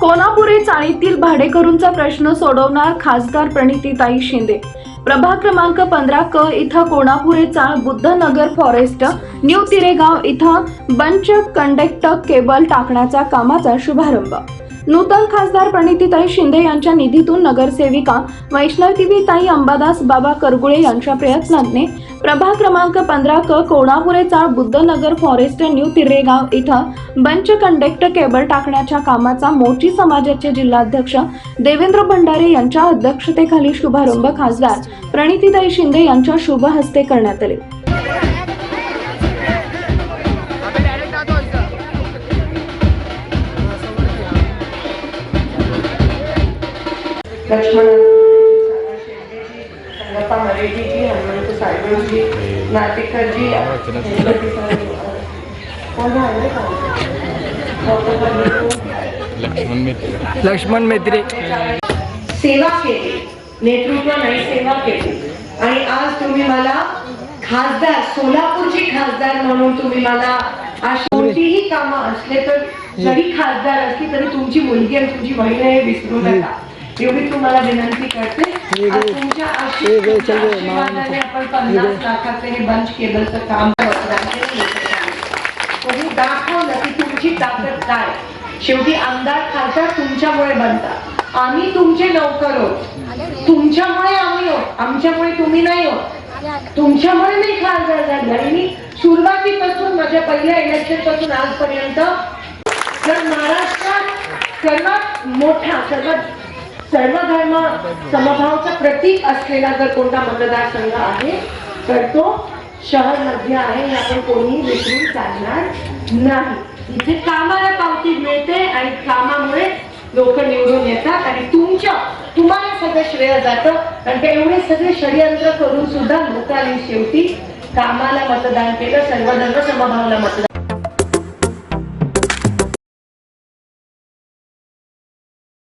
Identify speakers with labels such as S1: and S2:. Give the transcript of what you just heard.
S1: कोल्हापुरे चाळीतील भाडेकरूंचा प्रश्न सोडवणार खासदार प्रणितीताई शिंदे. प्रभाग क्रमांक पंधरा क इथं कोणापुरे चाळ बुद्धनगर फॉरेस्ट न्यू तिरेगाव इथं बंच कंडक्ट केबल टाकण्याच्या कामाचा शुभारंभ. नूतन खासदार प्रणितीताई शिंदे यांच्या निधीतून नगरसेविका वैष्णवीताई अंबादास बाबा करगुळे यांच्या प्रयत्नांनी प्रभाग क्रमांक पंधरा क कोणापुरे चाळ बुद्धनगर फॉरेस्ट न्यू तिरेगाव इथं बंच कंडक्ट केबल टाकण्याच्या कामाचा मोची समाजाचे जिल्हाध्यक्ष देवेंद्र भंडारे यांच्या अध्यक्षतेखाली शुभारंभ खासदार प्रणितीताई शिंदे यांच्या शुभ हस्ते करण्यात आले.
S2: लक्ष्मण संगप्पा मरेजी जी हनुमंत साहेब जी नाटेकर जी कोण आहे का? डॉक्टर पंडित
S3: लक्ष्मण मित्र.
S4: लक्ष्मण मेत्रे.
S2: सेवा केली. नेतृत्व नाही सेवा केली. आणि आज तुम्ही मला खासदार सोलापूरची खासदार म्हणून तुम्ही मला कोणतीही कामं असले तर जरी खासदार असली तरी तुमची मुलगी आणि तुमची बहीण हे विसरू नका. एवढी तुम्हाला विनंती करते. तुमच्या आशीर्- तुमच्या आशीर्वादाने आपण पन्नास लाखाचे हे बंच केबलचं काम करणार आहे. तुम्ही दाखवलं की तुमची ताकद काय. शेवटी आमदार खासदार तुमच्यामुळे बनतात. आम्ही तुमचे नौकर आहोत. तुमच्यामुळे आम्ही आहोत. आमच्यामुळे तुम्ही नाही होत तुमच्यामुळे मी खासदार झाले. आणि मी सुरुवातीपासून माझ्या पहिल्या इलेक्शनपासून आजपर्यंत तर महाराष्ट्रात सर्वात मोठा सर्वात सर्व धर्म समभावाचं प्रतीक असलेला जर कोणता मतदारसंघ आहे तर तो शहरमध्ये आहे हे आपण कोणी विसरून चालणार नाही. इथे कामाला पावती मिळते आणि कामामुळे लोक निवडून येतात. आणि तुमच्या तुम्हाला सगळं श्रेय जातं. कारण ते एवढे सगळे षडयंत्र करून सुद्धा लोकांनी शेवटी कामाला मतदान केलं सर्वधर्म समभावला समभावाला मतदान